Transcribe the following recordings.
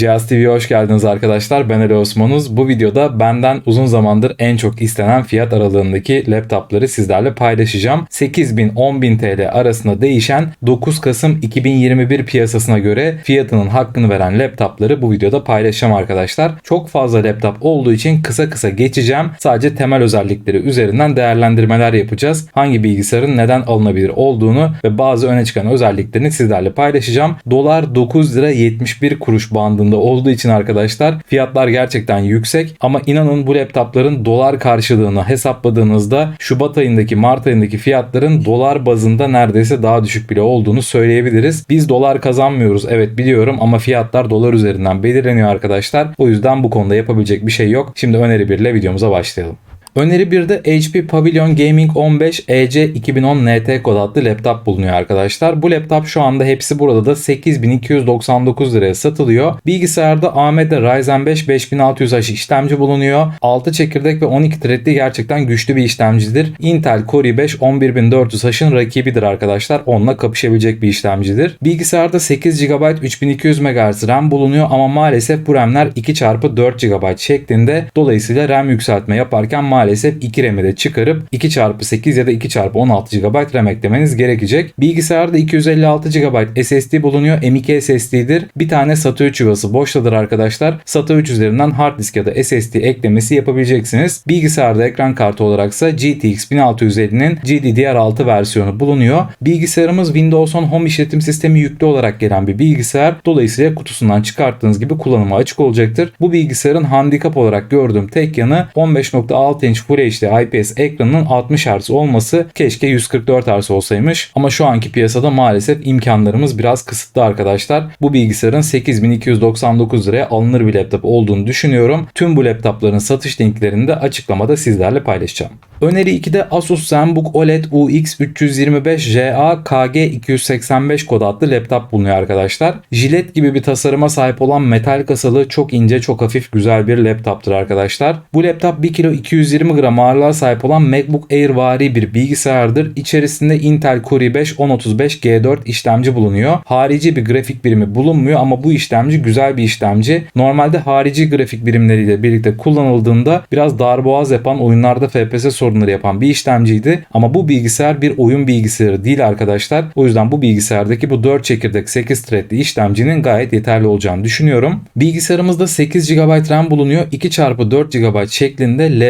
Cihaz TV'ye hoş geldiniz arkadaşlar. Ben Ali Osmanuz. Bu videoda benden uzun zamandır en çok istenen fiyat aralığındaki laptopları sizlerle paylaşacağım. 8000-10000 TL arasında değişen 9 Kasım 2021 piyasasına göre fiyatının hakkını veren laptopları bu videoda paylaşacağım arkadaşlar. Çok fazla laptop olduğu için kısa kısa geçeceğim. Sadece temel özellikleri üzerinden değerlendirmeler yapacağız. Hangi bilgisayarın neden alınabilir olduğunu ve bazı öne çıkan özelliklerini sizlerle paylaşacağım. Dolar 9 lira 71 kuruş bandında bandında olduğu için arkadaşlar fiyatlar gerçekten yüksek ama inanın bu laptopların dolar karşılığını hesapladığınızda Şubat ayındaki Mart ayındaki fiyatların dolar bazında neredeyse daha düşük bile olduğunu söyleyebiliriz. Biz dolar kazanmıyoruz evet biliyorum ama fiyatlar dolar üzerinden belirleniyor arkadaşlar. O yüzden bu konuda yapabilecek bir şey yok. Şimdi öneri birle videomuza başlayalım. Öneri 1'de HP Pavilion Gaming 15 EC 2010 NT kod adlı laptop bulunuyor arkadaşlar. Bu laptop şu anda hepsi burada da 8299 liraya satılıyor. Bilgisayarda AMD Ryzen 5 5600H işlemci bulunuyor. 6 çekirdek ve 12 threadli gerçekten güçlü bir işlemcidir. Intel Core i5 11400H'ın rakibidir arkadaşlar. Onunla kapışabilecek bir işlemcidir. Bilgisayarda 8 GB 3200 MHz RAM bulunuyor ama maalesef bu RAM'ler 2x4 GB şeklinde. Dolayısıyla RAM yükseltme yaparken maalesef maalesef 2 RAM'i de çıkarıp 2x8 ya da 2x16 GB RAM eklemeniz gerekecek. Bilgisayarda 256 GB SSD bulunuyor. M.2 SSD'dir. Bir tane SATA 3 yuvası boştadır arkadaşlar. SATA 3 üzerinden hard disk ya da SSD eklemesi yapabileceksiniz. Bilgisayarda ekran kartı olaraksa GTX 1650'nin GDDR6 versiyonu bulunuyor. Bilgisayarımız Windows 10 Home işletim sistemi yüklü olarak gelen bir bilgisayar. Dolayısıyla kutusundan çıkarttığınız gibi kullanıma açık olacaktır. Bu bilgisayarın handikap olarak gördüğüm tek yanı 15.6 inç inç Full HD IPS ekranının 60 Hz olması keşke 144 Hz olsaymış. Ama şu anki piyasada maalesef imkanlarımız biraz kısıtlı arkadaşlar. Bu bilgisayarın 8299 liraya alınır bir laptop olduğunu düşünüyorum. Tüm bu laptopların satış linklerini de açıklamada sizlerle paylaşacağım. Öneri 2'de Asus ZenBook OLED UX 325 JA KG 285 kod adlı laptop bulunuyor arkadaşlar. Jilet gibi bir tasarıma sahip olan metal kasalı çok ince çok hafif güzel bir laptoptur arkadaşlar. Bu laptop 1 kilo 220 gram ağırlığa sahip olan MacBook Air vari bir bilgisayardır. İçerisinde Intel Core i5 1035 G4 işlemci bulunuyor. Harici bir grafik birimi bulunmuyor ama bu işlemci güzel bir işlemci. Normalde harici grafik birimleriyle birlikte kullanıldığında biraz darboğaz yapan oyunlarda FPS sorunları yapan bir işlemciydi. Ama bu bilgisayar bir oyun bilgisayarı değil arkadaşlar. O yüzden bu bilgisayardaki bu 4 çekirdek 8 threadli işlemcinin gayet yeterli olacağını düşünüyorum. Bilgisayarımızda 8 GB RAM bulunuyor. 2x4 GB şeklinde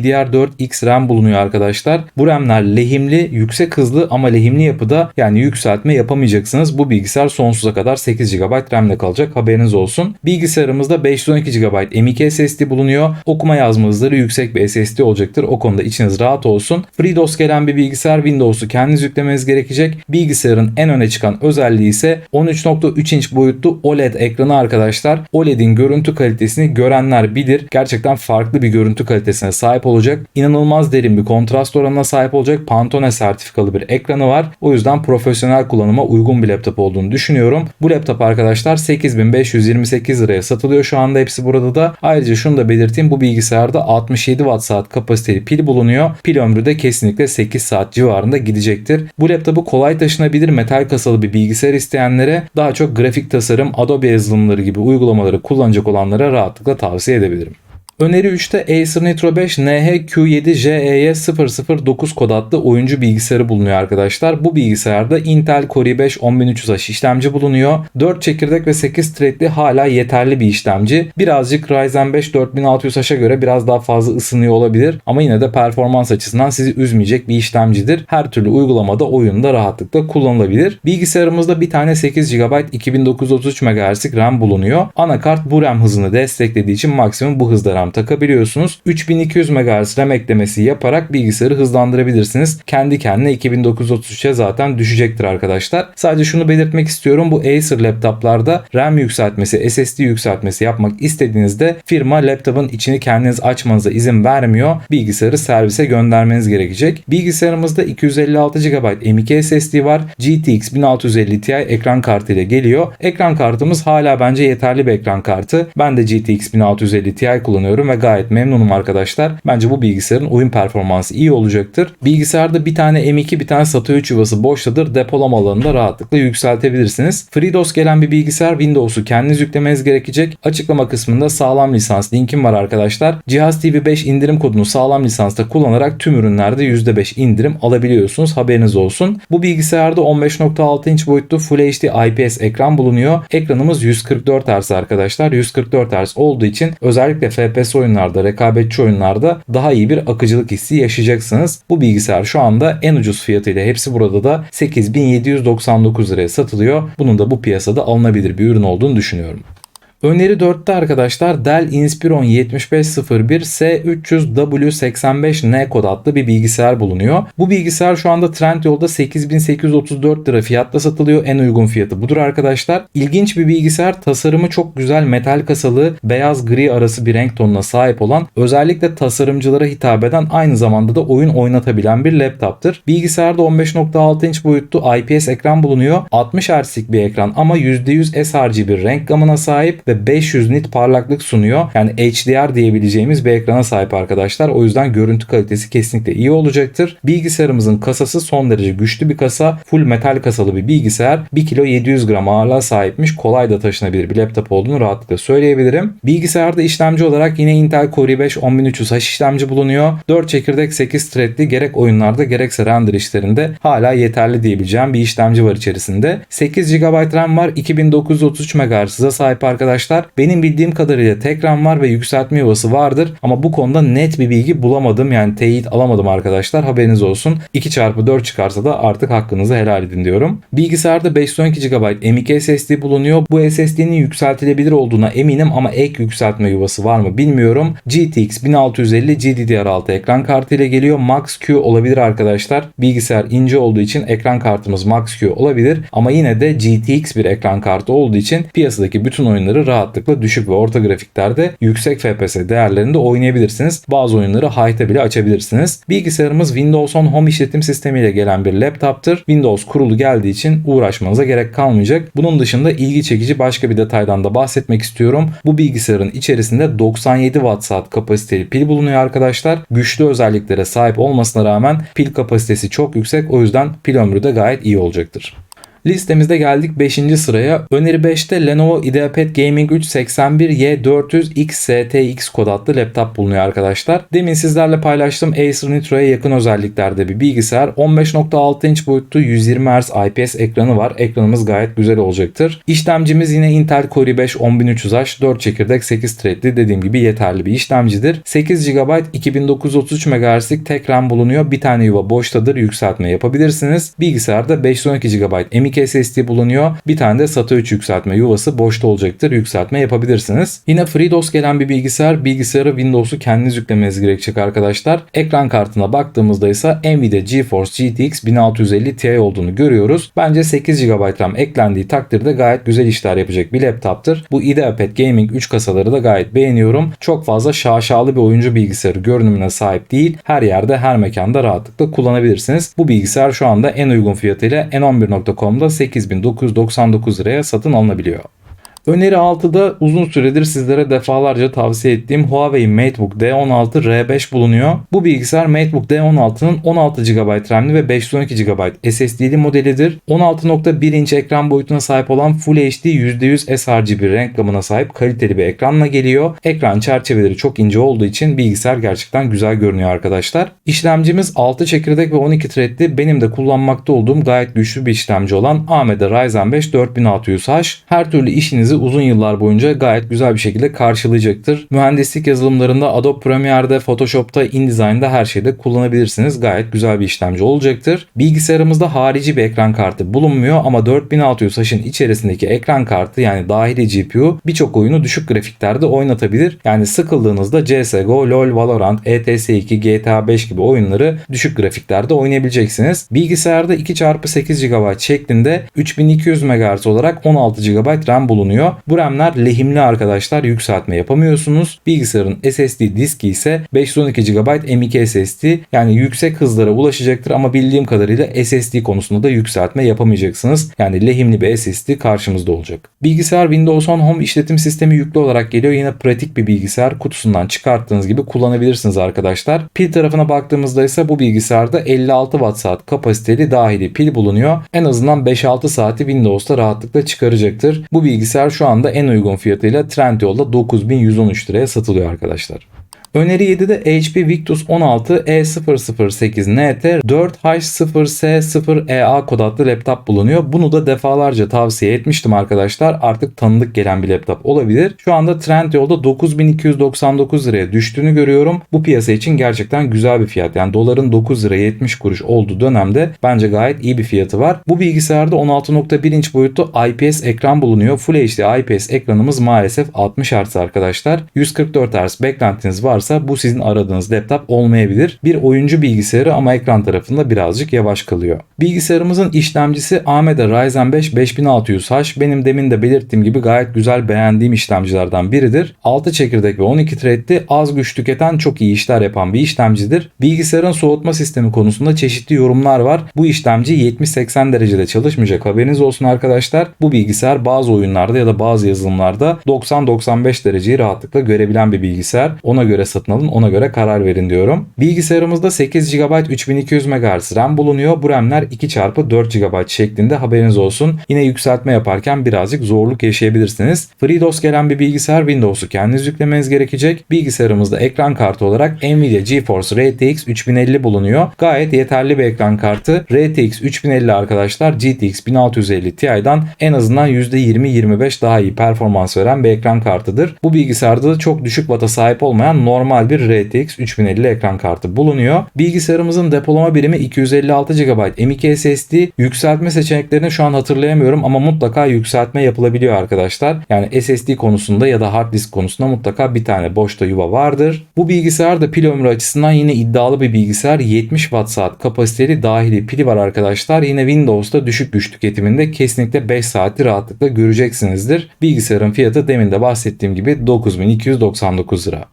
LPDDR4X RAM bulunuyor arkadaşlar. Bu RAM'ler lehimli, yüksek hızlı ama lehimli yapıda yani yükseltme yapamayacaksınız. Bu bilgisayar sonsuza kadar 8 GB RAM'le kalacak haberiniz olsun. Bilgisayarımızda 512 GB M.2 SSD bulunuyor. Okuma yazma hızları yüksek bir SSD olacaktır. O konuda için içiniz rahat olsun. FreeDOS gelen bir bilgisayar Windows'u kendiniz yüklemeniz gerekecek. Bilgisayarın en öne çıkan özelliği ise 13.3 inç boyutlu OLED ekranı arkadaşlar. OLED'in görüntü kalitesini görenler bilir. Gerçekten farklı bir görüntü kalitesine sahip olacak. İnanılmaz derin bir kontrast oranına sahip olacak. Pantone sertifikalı bir ekranı var. O yüzden profesyonel kullanıma uygun bir laptop olduğunu düşünüyorum. Bu laptop arkadaşlar 8528 liraya satılıyor şu anda hepsi burada da. Ayrıca şunu da belirteyim bu bilgisayarda 67 watt saat kapasiteli pil bulunuyor. Pil ömrü de kesinlikle 8 saat civarında gidecektir. Bu laptopu kolay taşınabilir metal kasalı bir bilgisayar isteyenlere daha çok grafik tasarım, Adobe yazılımları gibi uygulamaları kullanacak olanlara rahatlıkla tavsiye edebilirim. Öneri 3'te Acer Nitro 5 NH-Q7JE'ye 009 kod adlı oyuncu bilgisayarı bulunuyor arkadaşlar. Bu bilgisayarda Intel Core i5 10300H işlemci bulunuyor. 4 çekirdek ve 8 threadli hala yeterli bir işlemci. Birazcık Ryzen 5 4600H'a göre biraz daha fazla ısınıyor olabilir ama yine de performans açısından sizi üzmeyecek bir işlemcidir. Her türlü uygulamada oyunda rahatlıkla kullanılabilir. Bilgisayarımızda bir tane 8 GB 2933 MHz'lik RAM bulunuyor. Anakart bu RAM hızını desteklediği için maksimum bu hızda RAM Takabiliyorsunuz. 3200 MHz RAM eklemesi yaparak bilgisayarı hızlandırabilirsiniz. Kendi kendine 2933'e zaten düşecektir arkadaşlar. Sadece şunu belirtmek istiyorum. Bu Acer laptoplarda RAM yükseltmesi, SSD yükseltmesi yapmak istediğinizde firma laptopun içini kendiniz açmanıza izin vermiyor. Bilgisayarı servise göndermeniz gerekecek. Bilgisayarımızda 256 GB M.2 SSD var. GTX 1650 Ti ekran kartı ile geliyor. Ekran kartımız hala bence yeterli bir ekran kartı. Ben de GTX 1650 Ti kullanıyorum kullanıyorum ve gayet memnunum arkadaşlar. Bence bu bilgisayarın oyun performansı iyi olacaktır. Bilgisayarda bir tane M2 bir tane SATA 3 yuvası boştadır. Depolama alanını da rahatlıkla yükseltebilirsiniz. FreeDOS gelen bir bilgisayar Windows'u kendiniz yüklemeniz gerekecek. Açıklama kısmında sağlam lisans linkim var arkadaşlar. Cihaz TV 5 indirim kodunu sağlam lisansta kullanarak tüm ürünlerde %5 indirim alabiliyorsunuz. Haberiniz olsun. Bu bilgisayarda 15.6 inç boyutlu Full HD IPS ekran bulunuyor. Ekranımız 144 Hz arkadaşlar. 144 Hz olduğu için özellikle FPS oyunlarda, rekabetçi oyunlarda daha iyi bir akıcılık hissi yaşayacaksınız. Bu bilgisayar şu anda en ucuz fiyatıyla hepsi burada da 8799 liraya satılıyor. Bunun da bu piyasada alınabilir bir ürün olduğunu düşünüyorum. Öneri 4'te arkadaşlar Dell Inspiron 7501 S300W85N kod adlı bir bilgisayar bulunuyor. Bu bilgisayar şu anda Trendyol'da 8834 lira fiyatta satılıyor. En uygun fiyatı budur arkadaşlar. İlginç bir bilgisayar. Tasarımı çok güzel metal kasalı beyaz gri arası bir renk tonuna sahip olan özellikle tasarımcılara hitap eden aynı zamanda da oyun oynatabilen bir laptoptur. Bilgisayarda 15.6 inç boyutlu IPS ekran bulunuyor. 60 Hz'lik bir ekran ama %100 sRGB renk gamına sahip ve 500 nit parlaklık sunuyor. Yani HDR diyebileceğimiz bir ekrana sahip arkadaşlar. O yüzden görüntü kalitesi kesinlikle iyi olacaktır. Bilgisayarımızın kasası son derece güçlü bir kasa. Full metal kasalı bir bilgisayar. 1 kilo 700 gram ağırlığa sahipmiş. Kolay da taşınabilir bir laptop olduğunu rahatlıkla söyleyebilirim. Bilgisayarda işlemci olarak yine Intel Core i5 10300H işlemci bulunuyor. 4 çekirdek 8 threadli gerek oyunlarda gerekse render işlerinde hala yeterli diyebileceğim bir işlemci var içerisinde. 8 GB RAM var. 2933 MHz'a sahip arkadaşlar. Benim bildiğim kadarıyla tek RAM var ve yükseltme yuvası vardır ama bu konuda net bir bilgi bulamadım. Yani teyit alamadım arkadaşlar. Haberiniz olsun. 2x4 çıkarsa da artık hakkınızı helal edin diyorum. Bilgisayarda 512 GB M.2 SSD bulunuyor. Bu SSD'nin yükseltilebilir olduğuna eminim ama ek yükseltme yuvası var mı bilmiyorum. GTX 1650 GDDR6 ekran kartı ile geliyor. Max-Q olabilir arkadaşlar. Bilgisayar ince olduğu için ekran kartımız Max-Q olabilir ama yine de GTX bir ekran kartı olduğu için piyasadaki bütün oyunları rahatlıkla düşük ve orta grafiklerde yüksek FPS değerlerinde oynayabilirsiniz. Bazı oyunları high'ta bile açabilirsiniz. Bilgisayarımız Windows 10 Home işletim sistemiyle gelen bir laptoptur. Windows kurulu geldiği için uğraşmanıza gerek kalmayacak. Bunun dışında ilgi çekici başka bir detaydan da bahsetmek istiyorum. Bu bilgisayarın içerisinde 97 Watt saat kapasiteli pil bulunuyor arkadaşlar. Güçlü özelliklere sahip olmasına rağmen pil kapasitesi çok yüksek. O yüzden pil ömrü de gayet iyi olacaktır. Listemizde geldik 5. sıraya. Öneri 5'te Lenovo IdeaPad Gaming 381Y400 XSTX kod adlı laptop bulunuyor arkadaşlar. Demin sizlerle paylaştığım Acer Nitro'ya yakın özelliklerde bir bilgisayar. 15.6 inç boyutlu 120 Hz IPS ekranı var. Ekranımız gayet güzel olacaktır. İşlemcimiz yine Intel Core i5 10300H 4 çekirdek 8 threadli dediğim gibi yeterli bir işlemcidir. 8 GB 2933 MHz'lik tek RAM bulunuyor. Bir tane yuva boştadır. Yükseltme yapabilirsiniz. Bilgisayarda 512 GB M.2 M.2 SSD bulunuyor. Bir tane de SATA 3 yükseltme yuvası boşta olacaktır. Yükseltme yapabilirsiniz. Yine FreeDOS gelen bir bilgisayar. Bilgisayarı Windows'u kendiniz yüklemeniz gerekecek arkadaşlar. Ekran kartına baktığımızda ise Nvidia GeForce GTX 1650 Ti olduğunu görüyoruz. Bence 8 GB RAM eklendiği takdirde gayet güzel işler yapacak bir laptoptur. Bu IdeaPad Gaming 3 kasaları da gayet beğeniyorum. Çok fazla şaşalı bir oyuncu bilgisayarı görünümüne sahip değil. Her yerde her mekanda rahatlıkla kullanabilirsiniz. Bu bilgisayar şu anda en uygun fiyatıyla n11.com toplamda 8999 liraya satın alınabiliyor. Öneri 6'da uzun süredir sizlere defalarca tavsiye ettiğim Huawei MateBook D16 R5 bulunuyor. Bu bilgisayar MateBook D16'nın 16 GB RAM'li ve 512 GB SSD'li modelidir. 16.1 inç ekran boyutuna sahip olan Full HD %100 sRGB renk gamına sahip kaliteli bir ekranla geliyor. Ekran çerçeveleri çok ince olduğu için bilgisayar gerçekten güzel görünüyor arkadaşlar. İşlemcimiz 6 çekirdek ve 12 threadli benim de kullanmakta olduğum gayet güçlü bir işlemci olan AMD Ryzen 5 4600H. Her türlü işinizi uzun yıllar boyunca gayet güzel bir şekilde karşılayacaktır. Mühendislik yazılımlarında Adobe Premiere'de, Photoshop'ta, InDesign'da her şeyde kullanabilirsiniz. Gayet güzel bir işlemci olacaktır. Bilgisayarımızda harici bir ekran kartı bulunmuyor ama 4600H'in içerisindeki ekran kartı yani dahili GPU birçok oyunu düşük grafiklerde oynatabilir. Yani sıkıldığınızda CSGO, LoL, Valorant, ETS2, GTA 5 gibi oyunları düşük grafiklerde oynayabileceksiniz. Bilgisayarda 2x8 GB şeklinde 3200 MHz olarak 16 GB RAM bulunuyor bulunuyor. Bu RAM'ler lehimli arkadaşlar yükseltme yapamıyorsunuz. Bilgisayarın SSD diski ise 512 GB M.2 SSD yani yüksek hızlara ulaşacaktır ama bildiğim kadarıyla SSD konusunda da yükseltme yapamayacaksınız. Yani lehimli bir SSD karşımızda olacak. Bilgisayar Windows 10 Home işletim sistemi yüklü olarak geliyor. Yine pratik bir bilgisayar kutusundan çıkarttığınız gibi kullanabilirsiniz arkadaşlar. Pil tarafına baktığımızda ise bu bilgisayarda 56 watt saat kapasiteli dahili pil bulunuyor. En azından 5-6 saati Windows'ta rahatlıkla çıkaracaktır. Bu bilgisayar şu anda en uygun fiyatıyla Trendyol'da 9113 liraya satılıyor arkadaşlar. Öneri 7'de HP Victus 16 E008NT 4H0S0EA kod adlı laptop bulunuyor. Bunu da defalarca tavsiye etmiştim arkadaşlar. Artık tanıdık gelen bir laptop olabilir. Şu anda Trendyol'da 9299 liraya düştüğünü görüyorum. Bu piyasa için gerçekten güzel bir fiyat. Yani doların 9 lira 70 kuruş olduğu dönemde bence gayet iyi bir fiyatı var. Bu bilgisayarda 16.1 inç boyutlu IPS ekran bulunuyor. Full HD IPS ekranımız maalesef 60 Hz arkadaşlar. 144 Hz beklentiniz var varsa bu sizin aradığınız laptop olmayabilir. Bir oyuncu bilgisayarı ama ekran tarafında birazcık yavaş kalıyor. Bilgisayarımızın işlemcisi AMD Ryzen 5 5600H. Benim demin de belirttiğim gibi gayet güzel beğendiğim işlemcilerden biridir. 6 çekirdek ve 12 threadli az güç tüketen çok iyi işler yapan bir işlemcidir. Bilgisayarın soğutma sistemi konusunda çeşitli yorumlar var. Bu işlemci 70-80 derecede çalışmayacak haberiniz olsun arkadaşlar. Bu bilgisayar bazı oyunlarda ya da bazı yazılımlarda 90-95 dereceyi rahatlıkla görebilen bir bilgisayar. Ona göre satın alın ona göre karar verin diyorum. Bilgisayarımızda 8 GB 3200 MHz RAM bulunuyor. Bu RAM'ler 2x4 GB şeklinde haberiniz olsun. Yine yükseltme yaparken birazcık zorluk yaşayabilirsiniz. FreeDOS gelen bir bilgisayar Windows'u kendiniz yüklemeniz gerekecek. Bilgisayarımızda ekran kartı olarak Nvidia GeForce RTX 3050 bulunuyor. Gayet yeterli bir ekran kartı. RTX 3050 arkadaşlar GTX 1650 Ti'den en azından %20-25 daha iyi performans veren bir ekran kartıdır. Bu bilgisayarda da çok düşük vata sahip olmayan normal normal bir RTX 3050 ekran kartı bulunuyor. Bilgisayarımızın depolama birimi 256 GB M.2 SSD. Yükseltme seçeneklerini şu an hatırlayamıyorum ama mutlaka yükseltme yapılabiliyor arkadaşlar. Yani SSD konusunda ya da hard disk konusunda mutlaka bir tane boşta yuva vardır. Bu bilgisayar da pil ömrü açısından yine iddialı bir bilgisayar. 70 Watt saat kapasiteli dahili pili var arkadaşlar. Yine Windows'ta düşük güç tüketiminde kesinlikle 5 saati rahatlıkla göreceksinizdir. Bilgisayarın fiyatı demin de bahsettiğim gibi 9299 lira.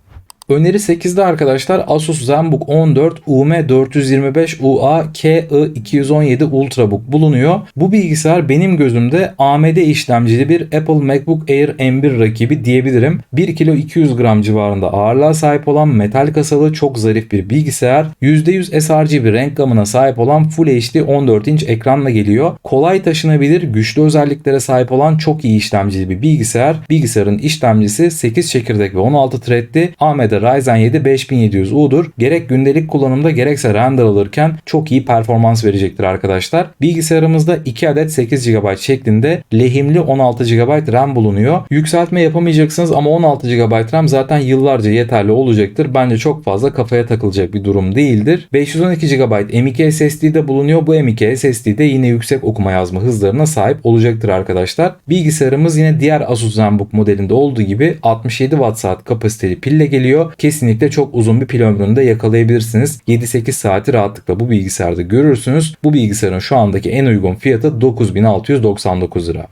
Öneri 8'de arkadaşlar Asus ZenBook 14 UM425 UA KI217 Ultrabook bulunuyor. Bu bilgisayar benim gözümde AMD işlemcili bir Apple MacBook Air M1 rakibi diyebilirim. 1 kilo 200 gram civarında ağırlığa sahip olan metal kasalı çok zarif bir bilgisayar. %100 sRGB renk gamına sahip olan Full HD 14 inç ekranla geliyor. Kolay taşınabilir, güçlü özelliklere sahip olan çok iyi işlemcili bir bilgisayar. Bilgisayarın işlemcisi 8 çekirdek ve 16 threadli AMD Ryzen 7 5700U'dur. Gerek gündelik kullanımda gerekse render alırken çok iyi performans verecektir arkadaşlar. Bilgisayarımızda 2 adet 8 GB şeklinde lehimli 16 GB RAM bulunuyor. Yükseltme yapamayacaksınız ama 16 GB RAM zaten yıllarca yeterli olacaktır. Bence çok fazla kafaya takılacak bir durum değildir. 512 GB M.2 SSD'de bulunuyor. Bu M.2 SSD'de yine yüksek okuma yazma hızlarına sahip olacaktır arkadaşlar. Bilgisayarımız yine diğer Asus ZenBook modelinde olduğu gibi 67 Watt saat kapasiteli pille geliyor kesinlikle çok uzun bir pil ömründe yakalayabilirsiniz. 7-8 saati rahatlıkla bu bilgisayarda görürsünüz. Bu bilgisayarın şu andaki en uygun fiyatı 9699 lira.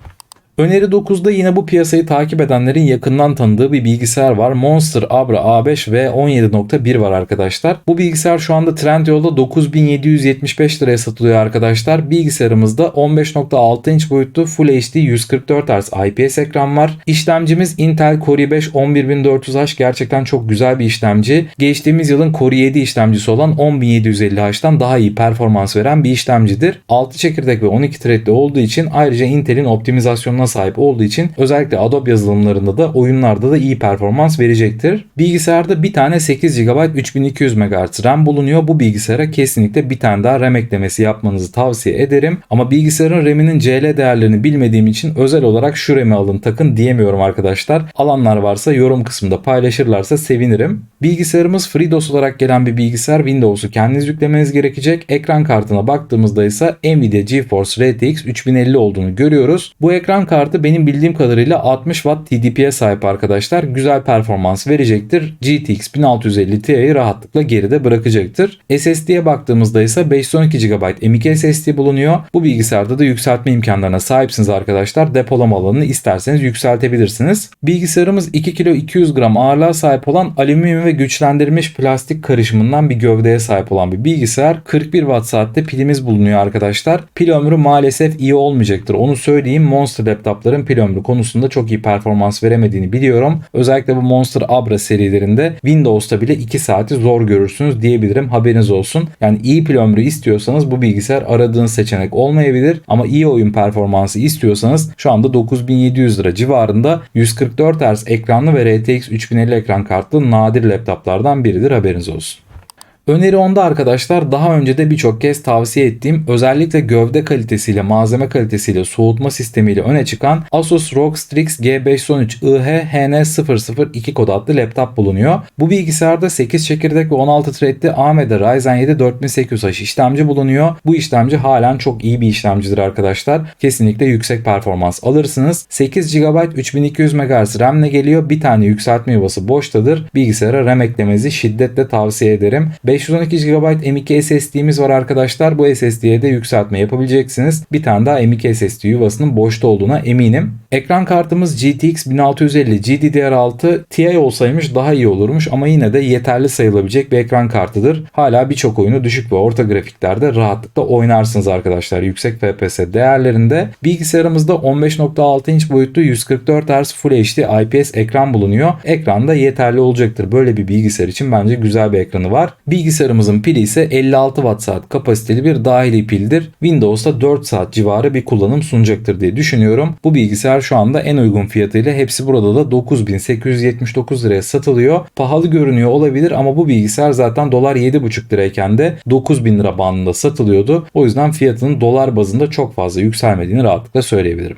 Öneri 9'da yine bu piyasayı takip edenlerin yakından tanıdığı bir bilgisayar var. Monster Abra A5 ve 17.1 var arkadaşlar. Bu bilgisayar şu anda Trendyol'da 9775 liraya satılıyor arkadaşlar. Bilgisayarımızda 15.6 inç boyutlu Full HD 144 Hz IPS ekran var. İşlemcimiz Intel Core i5 11400H gerçekten çok güzel bir işlemci. Geçtiğimiz yılın Core i7 işlemcisi olan 10750H'tan daha iyi performans veren bir işlemcidir. 6 çekirdek ve 12 threadli olduğu için ayrıca Intel'in optimizasyonuna yazılımına sahip olduğu için özellikle Adobe yazılımlarında da oyunlarda da iyi performans verecektir. Bilgisayarda bir tane 8 GB 3200 MHz RAM bulunuyor. Bu bilgisayara kesinlikle bir tane daha RAM eklemesi yapmanızı tavsiye ederim. Ama bilgisayarın RAM'inin CL değerlerini bilmediğim için özel olarak şu RAM'i alın takın diyemiyorum arkadaşlar. Alanlar varsa yorum kısmında paylaşırlarsa sevinirim. Bilgisayarımız FreeDOS olarak gelen bir bilgisayar Windows'u kendiniz yüklemeniz gerekecek. Ekran kartına baktığımızda ise Nvidia GeForce RTX 3050 olduğunu görüyoruz. Bu ekran kartı kartı benim bildiğim kadarıyla 60 Watt TDP'ye sahip arkadaşlar. Güzel performans verecektir. GTX 1650 Ti'yi rahatlıkla geride bırakacaktır. SSD'ye baktığımızda ise 512 GB M.2 SSD bulunuyor. Bu bilgisayarda da yükseltme imkanlarına sahipsiniz arkadaşlar. Depolama alanını isterseniz yükseltebilirsiniz. Bilgisayarımız 2 kilo 200 gram ağırlığa sahip olan alüminyum ve güçlendirilmiş plastik karışımından bir gövdeye sahip olan bir bilgisayar. 41 Watt saatte pilimiz bulunuyor arkadaşlar. Pil ömrü maalesef iyi olmayacaktır. Onu söyleyeyim. Monster laptopların pil ömrü konusunda çok iyi performans veremediğini biliyorum. Özellikle bu Monster Abra serilerinde Windows'ta bile 2 saati zor görürsünüz diyebilirim. Haberiniz olsun. Yani iyi pil ömrü istiyorsanız bu bilgisayar aradığınız seçenek olmayabilir. Ama iyi oyun performansı istiyorsanız şu anda 9700 lira civarında 144 Hz ekranlı ve RTX 3050 ekran kartlı nadir laptoplardan biridir haberiniz olsun. Öneri onda arkadaşlar daha önce de birçok kez tavsiye ettiğim özellikle gövde kalitesiyle, malzeme kalitesiyle, soğutma sistemiyle öne çıkan Asus ROG Strix G513 IH HN002 kod adlı laptop bulunuyor. Bu bilgisayarda 8 çekirdek ve 16 threadli AMD Ryzen 7 4800H işlemci bulunuyor. Bu işlemci halen çok iyi bir işlemcidir arkadaşlar. Kesinlikle yüksek performans alırsınız. 8 GB 3200 MHz RAM ile geliyor. Bir tane yükseltme yuvası boştadır. Bilgisayara RAM eklemenizi şiddetle tavsiye ederim. 512 GB M.2 SSD'miz var arkadaşlar. Bu SSD'ye de yükseltme yapabileceksiniz. Bir tane daha M.2 SSD yuvasının boşta olduğuna eminim. Ekran kartımız GTX 1650 GDDR6 Ti olsaymış daha iyi olurmuş ama yine de yeterli sayılabilecek bir ekran kartıdır. Hala birçok oyunu düşük ve orta grafiklerde rahatlıkla oynarsınız arkadaşlar yüksek FPS değerlerinde. Bilgisayarımızda 15.6 inç boyutlu 144 Hz Full HD IPS ekran bulunuyor. Ekranda yeterli olacaktır. Böyle bir bilgisayar için bence güzel bir ekranı var. Bilgisayarımızın pili ise 56 Watt saat kapasiteli bir dahili pildir. Windows'ta 4 saat civarı bir kullanım sunacaktır diye düşünüyorum. Bu bilgisayar şu anda en uygun fiyatıyla hepsi burada da 9879 liraya satılıyor. Pahalı görünüyor olabilir ama bu bilgisayar zaten dolar 7,5 lirayken de 9000 lira bandında satılıyordu. O yüzden fiyatının dolar bazında çok fazla yükselmediğini rahatlıkla söyleyebilirim.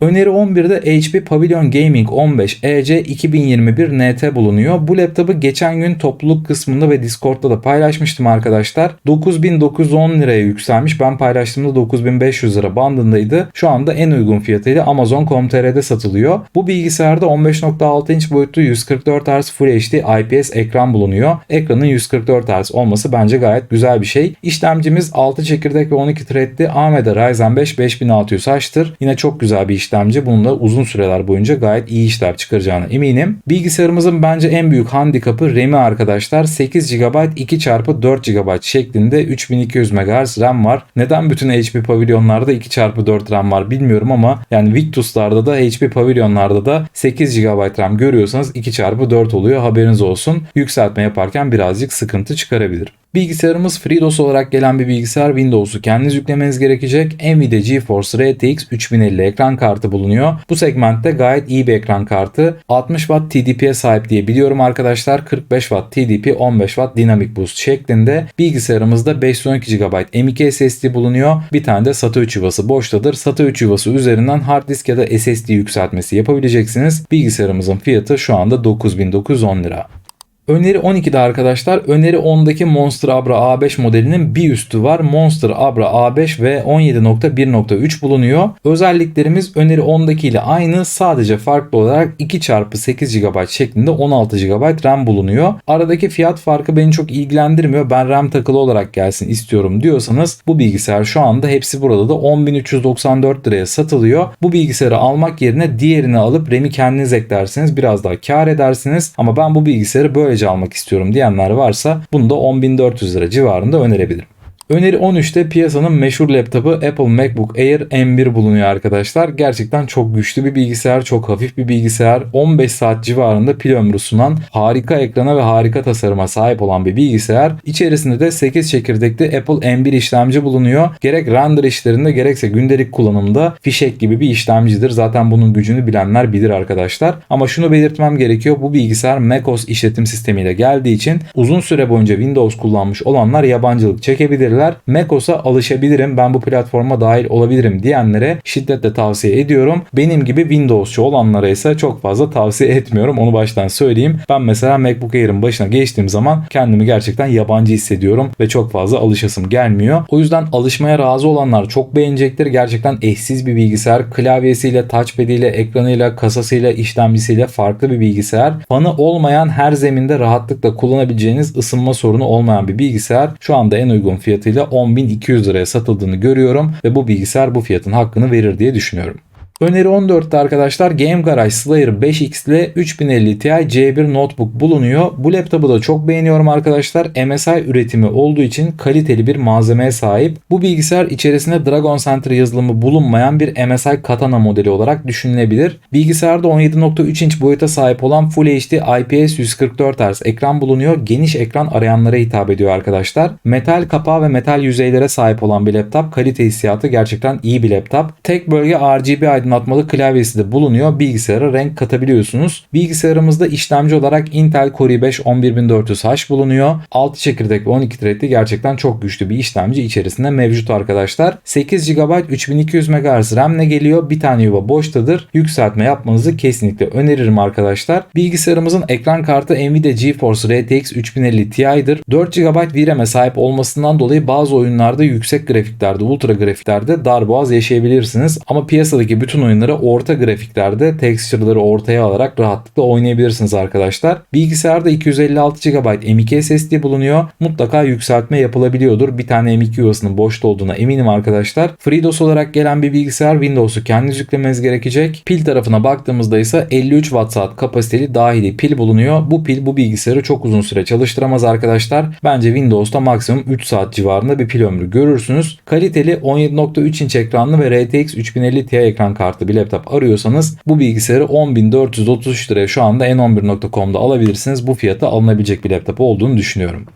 Öneri 11'de HP Pavilion Gaming 15 EC 2021 NT bulunuyor. Bu laptopu geçen gün topluluk kısmında ve Discord'da da paylaşmıştım arkadaşlar. 9910 liraya yükselmiş. Ben paylaştığımda 9500 lira bandındaydı. Şu anda en uygun fiyatıyla Amazon.com.tr'de satılıyor. Bu bilgisayarda 15.6 inç boyutlu 144 Hz Full HD IPS ekran bulunuyor. Ekranın 144 Hz olması bence gayet güzel bir şey. İşlemcimiz 6 çekirdek ve 12 threadli AMD Ryzen 5 5600H'tır. Yine çok güzel bir işlemci. Bununla uzun süreler boyunca gayet iyi işler çıkaracağına eminim. Bilgisayarımızın bence en büyük handikapı RAM'i arkadaşlar. 8 GB 2x4 GB şeklinde 3200 MHz RAM var. Neden bütün HP pavilyonlarda 2x4 RAM var bilmiyorum ama yani Victus'larda da HP pavilyonlarda da 8 GB RAM görüyorsanız 2x4 oluyor haberiniz olsun. Yükseltme yaparken birazcık sıkıntı çıkarabilir. Bilgisayarımız FreeDOS olarak gelen bir bilgisayar Windows'u kendiniz yüklemeniz gerekecek. Nvidia GeForce RTX 3050 ekran kartı bulunuyor. Bu segmentte gayet iyi bir ekran kartı. 60 Watt TDP'ye sahip diye biliyorum arkadaşlar. 45 Watt TDP 15 Watt Dynamic Boost şeklinde. Bilgisayarımızda 512 GB M.2 SSD bulunuyor. Bir tane de SATA 3 yuvası boştadır. SATA 3 yuvası üzerinden hard disk ya da SSD yükseltmesi yapabileceksiniz. Bilgisayarımızın fiyatı şu anda 9910 lira. Öneri 12'de arkadaşlar öneri 10'daki Monster Abra A5 modelinin bir üstü var. Monster Abra A5 ve 17.1.3 bulunuyor. Özelliklerimiz öneri 10'daki ile aynı sadece farklı olarak 2x8 GB şeklinde 16 GB RAM bulunuyor. Aradaki fiyat farkı beni çok ilgilendirmiyor. Ben RAM takılı olarak gelsin istiyorum diyorsanız bu bilgisayar şu anda hepsi burada da 10.394 liraya satılıyor. Bu bilgisayarı almak yerine diğerini alıp RAM'i kendiniz eklerseniz biraz daha kar edersiniz. Ama ben bu bilgisayarı böylece almak istiyorum diyenler varsa bunu da 10.400 lira civarında önerebilirim. Öneri 13'te piyasanın meşhur laptopu Apple MacBook Air M1 bulunuyor arkadaşlar. Gerçekten çok güçlü bir bilgisayar, çok hafif bir bilgisayar. 15 saat civarında pil ömrü sunan, harika ekrana ve harika tasarıma sahip olan bir bilgisayar. İçerisinde de 8 çekirdekli Apple M1 işlemci bulunuyor. Gerek render işlerinde gerekse gündelik kullanımda fişek gibi bir işlemcidir. Zaten bunun gücünü bilenler bilir arkadaşlar. Ama şunu belirtmem gerekiyor. Bu bilgisayar macOS işletim sistemiyle geldiği için uzun süre boyunca Windows kullanmış olanlar yabancılık çekebilirler gelmeler. macOS'a alışabilirim ben bu platforma dahil olabilirim diyenlere şiddetle tavsiye ediyorum. Benim gibi Windows'cu olanlara ise çok fazla tavsiye etmiyorum. Onu baştan söyleyeyim. Ben mesela MacBook Air'ın başına geçtiğim zaman kendimi gerçekten yabancı hissediyorum ve çok fazla alışasım gelmiyor. O yüzden alışmaya razı olanlar çok beğenecektir. Gerçekten eşsiz bir bilgisayar. Klavyesiyle, touchpad'iyle, ekranıyla, kasasıyla, işlemcisiyle farklı bir bilgisayar. Fanı olmayan her zeminde rahatlıkla kullanabileceğiniz ısınma sorunu olmayan bir bilgisayar. Şu anda en uygun fiyatıyla 10.200 liraya satıldığını görüyorum ve bu bilgisayar bu fiyatın hakkını verir diye düşünüyorum. Öneri 14'te arkadaşlar Game Garage Slayer 5X ile 3050 Ti C1 notebook bulunuyor. Bu laptopu da çok beğeniyorum arkadaşlar. MSI üretimi olduğu için kaliteli bir malzemeye sahip. Bu bilgisayar içerisinde Dragon Center yazılımı bulunmayan bir MSI Katana modeli olarak düşünülebilir. Bilgisayarda 17.3 inç boyuta sahip olan Full HD IPS 144 Hz ekran bulunuyor. Geniş ekran arayanlara hitap ediyor arkadaşlar. Metal kapağı ve metal yüzeylere sahip olan bir laptop. Kalite hissiyatı gerçekten iyi bir laptop. Tek bölge RGB aydınlatma aydınlatmalı klavyesi de bulunuyor. Bilgisayara renk katabiliyorsunuz. Bilgisayarımızda işlemci olarak Intel Core i5 11400H bulunuyor. 6 çekirdek ve 12 threadli gerçekten çok güçlü bir işlemci içerisinde mevcut arkadaşlar. 8 GB 3200 MHz RAM ile geliyor. Bir tane yuva boştadır. Yükseltme yapmanızı kesinlikle öneririm arkadaşlar. Bilgisayarımızın ekran kartı Nvidia GeForce RTX 3050 Ti'dir. 4 GB VRAM'e sahip olmasından dolayı bazı oyunlarda yüksek grafiklerde, ultra grafiklerde darboğaz yaşayabilirsiniz. Ama piyasadaki bütün bütün oyunları orta grafiklerde texture'ları ortaya alarak rahatlıkla oynayabilirsiniz arkadaşlar. Bilgisayarda 256 GB M.2 SSD bulunuyor. Mutlaka yükseltme yapılabiliyordur. Bir tane M.2 yuvasının boşta olduğuna eminim arkadaşlar. FreeDOS olarak gelen bir bilgisayar Windows'u kendiniz yüklemeniz gerekecek. Pil tarafına baktığımızda ise 53 Watt saat kapasiteli dahili pil bulunuyor. Bu pil bu bilgisayarı çok uzun süre çalıştıramaz arkadaşlar. Bence Windows'ta maksimum 3 saat civarında bir pil ömrü görürsünüz. Kaliteli 17.3 inç ekranlı ve RTX 3050 Ti ekran kartı kartlı bir laptop arıyorsanız bu bilgisayarı 10.433 liraya şu anda n11.com'da alabilirsiniz. Bu fiyata alınabilecek bir laptop olduğunu düşünüyorum.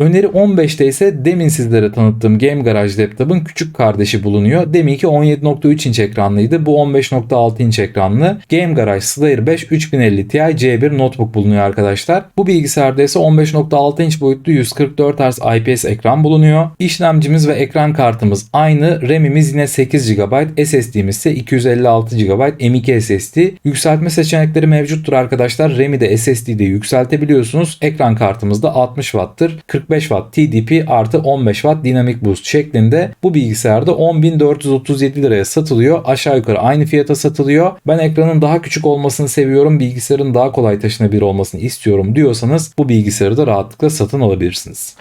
Öneri 15'te ise demin sizlere tanıttığım Game Garage laptopun küçük kardeşi bulunuyor. Deminki 17.3 inç ekranlıydı. Bu 15.6 inç ekranlı Game Garage Slayer 5 3050 Ti C1 notebook bulunuyor arkadaşlar. Bu bilgisayarda ise 15.6 inç boyutlu 144 Hz IPS ekran bulunuyor. İşlemcimiz ve ekran kartımız aynı. RAM'imiz yine 8 GB, SSD'miz ise 256 GB M.2 SSD. Yükseltme seçenekleri mevcuttur arkadaşlar. RAM'i de SSD'de yükseltebiliyorsunuz. Ekran kartımız da 60 Watt'tır. 40 45 Watt TDP artı 15 Watt Dynamic Boost şeklinde bu bilgisayarda 10.437 liraya satılıyor. Aşağı yukarı aynı fiyata satılıyor. Ben ekranın daha küçük olmasını seviyorum. Bilgisayarın daha kolay taşınabilir olmasını istiyorum diyorsanız bu bilgisayarı da rahatlıkla satın alabilirsiniz.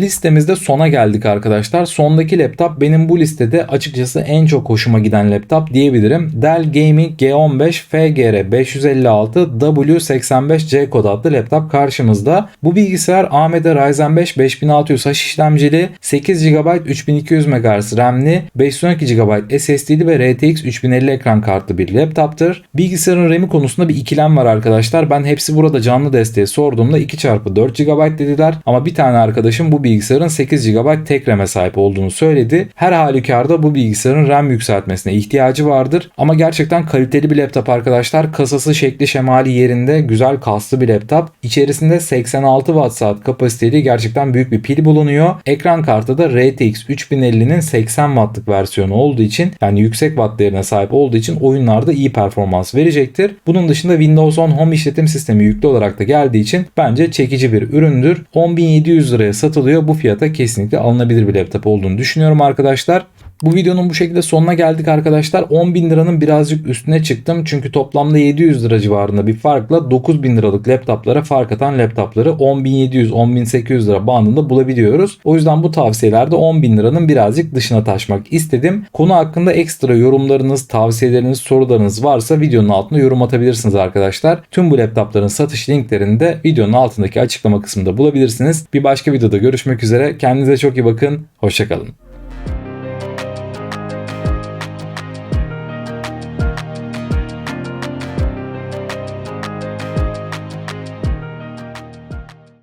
Listemizde sona geldik arkadaşlar. Sondaki laptop benim bu listede açıkçası en çok hoşuma giden laptop diyebilirim. Dell Gaming G15 FGR 556 W85C kod adlı laptop karşımızda. Bu bilgisayar AMD Ryzen 5 5600H işlemcili, 8 GB 3200 MHz RAM'li, 512 GB SSD'li ve RTX 3050 ekran kartlı bir laptoptur. Bilgisayarın RAM'i konusunda bir ikilem var arkadaşlar. Ben hepsi burada canlı desteği sorduğumda 2x4 GB dediler ama bir tane arkadaşım bu bilgisayarın 8 GB tek RAM'e sahip olduğunu söyledi. Her halükarda bu bilgisayarın RAM yükseltmesine ihtiyacı vardır. Ama gerçekten kaliteli bir laptop arkadaşlar. Kasası şekli şemali yerinde güzel kaslı bir laptop. İçerisinde 86 Watt saat kapasiteli gerçekten büyük bir pil bulunuyor. Ekran kartı da RTX 3050'nin 80 Watt'lık versiyonu olduğu için yani yüksek watt değerine sahip olduğu için oyunlarda iyi performans verecektir. Bunun dışında Windows 10 Home işletim sistemi yüklü olarak da geldiği için bence çekici bir üründür. 10.700 liraya satılıyor oluyor. Bu fiyata kesinlikle alınabilir bir laptop olduğunu düşünüyorum arkadaşlar. Bu videonun bu şekilde sonuna geldik arkadaşlar. 10 bin liranın birazcık üstüne çıktım. Çünkü toplamda 700 lira civarında bir farkla 9 bin liralık laptoplara fark atan laptopları 10.700-10.800 lira bandında bulabiliyoruz. O yüzden bu tavsiyelerde 10 bin liranın birazcık dışına taşmak istedim. Konu hakkında ekstra yorumlarınız, tavsiyeleriniz, sorularınız varsa videonun altına yorum atabilirsiniz arkadaşlar. Tüm bu laptopların satış linklerini de videonun altındaki açıklama kısmında bulabilirsiniz. Bir başka videoda görüşmek üzere. Kendinize çok iyi bakın. Hoşçakalın.